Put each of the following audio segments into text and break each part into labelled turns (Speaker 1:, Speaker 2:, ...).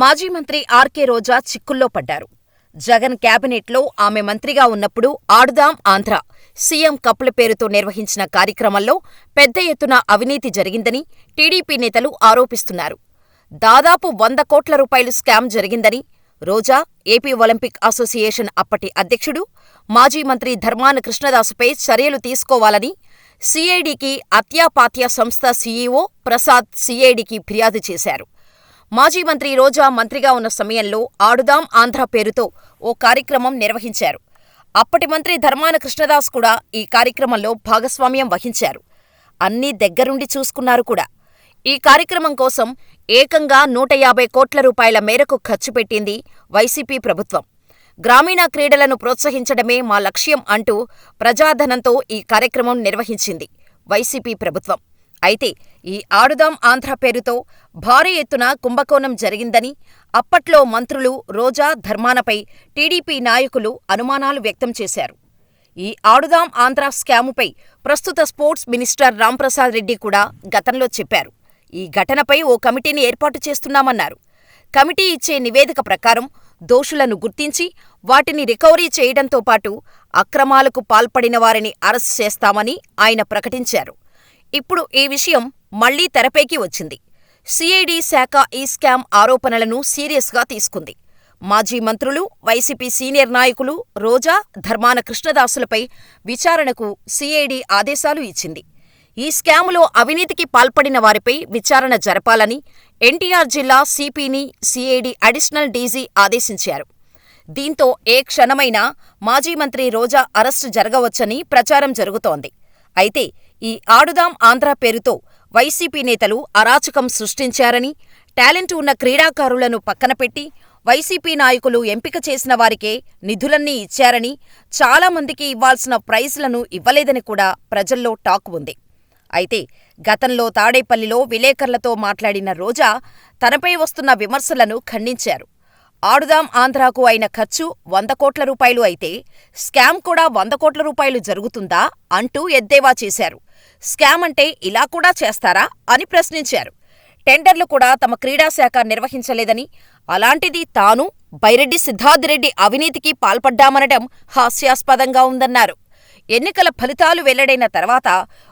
Speaker 1: మాజీ మంత్రి ఆర్కే రోజా చిక్కుల్లో పడ్డారు. జగన్ క్యాబినెట్లో ఆమె మంత్రిగా ఉన్నప్పుడు ఆడుదాం ఆంధ్ర, సీఎం కప్ల పేరుతో నిర్వహించిన కార్యక్రమంలో పెద్ద ఎత్తున అవినీతి జరిగిందని టీడీపీ నేతలు ఆరోపిస్తున్నారు. దాదాపు వంద కోట్ల రూపాయలు స్కామ్ జరిగిందని రోజా, ఏపీ ఒలింపిక్ అసోసియేషన్ అప్పటి అధ్యక్షుడు, మాజీ మంత్రి ధర్మాన కృష్ణదాసుపై చర్యలు తీసుకోవాలని సీఐడీకి అత్యాపాత్య సంస్థ సీఈవో ప్రసాద్ సీఐడీకి ఫిర్యాదు చేశారు. మాజీ మంత్రి రోజా మంత్రిగా ఉన్న సమయంలో ఆడుదాం ఆంధ్ర పేరుతో ఓ కార్యక్రమం నిర్వహించారు. అప్పటి మంత్రి ధర్మాన కృష్ణదాస్ కూడా ఈ కార్యక్రమంలో భాగస్వామ్యం వహించారు. అన్నీ దగ్గరుండి చూసుకున్నారు కూడా. ఈ కార్యక్రమం కోసం ఏకంగా నూట యాభై కోట్ల రూపాయల మేరకు ఖర్చు పెట్టింది వైసీపీ ప్రభుత్వం. గ్రామీణ క్రీడలను ప్రోత్సహించడమే మా లక్ష్యం అంటూ ప్రజాధనంతో ఈ కార్యక్రమం నిర్వహించింది వైసీపీ ప్రభుత్వం. అయితే ఈ ఆడుదాం ఆంధ్ర పేరుతో భారీ ఎత్తున కుంభకోణం జరిగిందని అప్పట్లో మంత్రులు రోజా, ధర్మానపై టీడీపీ నాయకులు అనుమానాలు వ్యక్తం చేశారు. ఈ ఆడుదాం ఆంధ్ర స్కాముపై ప్రస్తుత స్పోర్ట్స్ మినిస్టర్ రాంప్రసాద్ రెడ్డి కూడా గతంలో చెప్పారు. ఈ ఘటనపై ఓ కమిటీని ఏర్పాటు చేస్తున్నామన్నారు. కమిటీ ఇచ్చే నివేదిక ప్రకారం దోషులను గుర్తించి వాటిని రికవరీ చేయడంతో పాటు అక్రమాలకు పాల్పడిన వారిని అరెస్ట్ చేస్తామని ఆయన ప్రకటించారు. ఇప్పుడు ఈ విషయం మళ్ళీ తెరపైకి వచ్చింది. సిఐడి శాఖ ఈ స్కామ్ ఆరోపణలను సీరియస్గా తీసుకుంది. మాజీ మంత్రులు, వైసీపీ సీనియర్ నాయకులు రోజా, ధర్మాన కృష్ణదాసులపై విచారణకు సిఐడి ఆదేశాలు ఇచ్చింది. ఈ స్కాములో అవినీతికి పాల్పడిన వారిపై విచారణ జరపాలని ఎన్టీఆర్ జిల్లా సిపిని సిఐడి అడిషనల్ డీజీ ఆదేశించారు. దీంతో ఏ క్షణమైనా మాజీ మంత్రి రోజా అరెస్టు జరగవచ్చని ప్రచారం జరుగుతోంది. అయితే ఈ ఆడుదాం ఆంధ్ర పేరుతో వైసీపీ నేతలు అరాచకం సృష్టించారని, టాలెంట్ ఉన్న క్రీడాకారులను పక్కనపెట్టి వైసీపీ నాయకులు ఎంపిక చేసిన వారికే నిధులన్నీ ఇచ్చారని, చాలా మందికి ఇవ్వాల్సిన ప్రైజ్లను ఇవ్వలేదని కూడా ప్రజల్లో టాక్ ఉంది. అయితే గతంలో తాడేపల్లిలో విలేకర్లతో మాట్లాడిన రోజా తనపై వస్తున్న విమర్శలను ఖండించారు. ఆడుదాం ఆంధ్రాకు అయిన ఖర్చు వంద కోట్ల రూపాయలు అయితే స్కామ్ కూడా వంద కోట్ల రూపాయలు జరుగుతుందా అంటూ ఎద్దేవా చేశారు. స్కామ్ అంటే ఇలా కూడా చేస్తారా అని ప్రశ్నించారు. టెండర్లు కూడా తమ క్రీడాశాఖ నిర్వహించలేదని, అలాంటిది తాను, బైరెడ్డి సిద్ధార్థిరెడ్డి అవినీతికి పాల్పడ్డామనడం హాస్యాస్పదంగా ఉందన్నారు. ఎన్నికల ఫలితాలు వెల్లడైన తర్వాత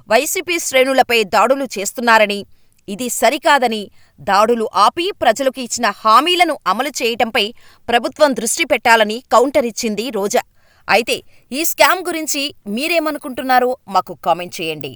Speaker 1: వైసీపీ శ్రేణులపై దాడులు చేస్తున్నారని, ఇది సరికాదని, దాడులు ఆపి ప్రజలకు ఇచ్చిన హామీలను అమలు చేయటంపై ప్రభుత్వం దృష్టి పెట్టాలని కౌంటరిచ్చింది రోజా. అయితే ఈ స్కామ్ గురించి మీరేమనుకుంటున్నారో మాకు కామెంట్ చేయండి.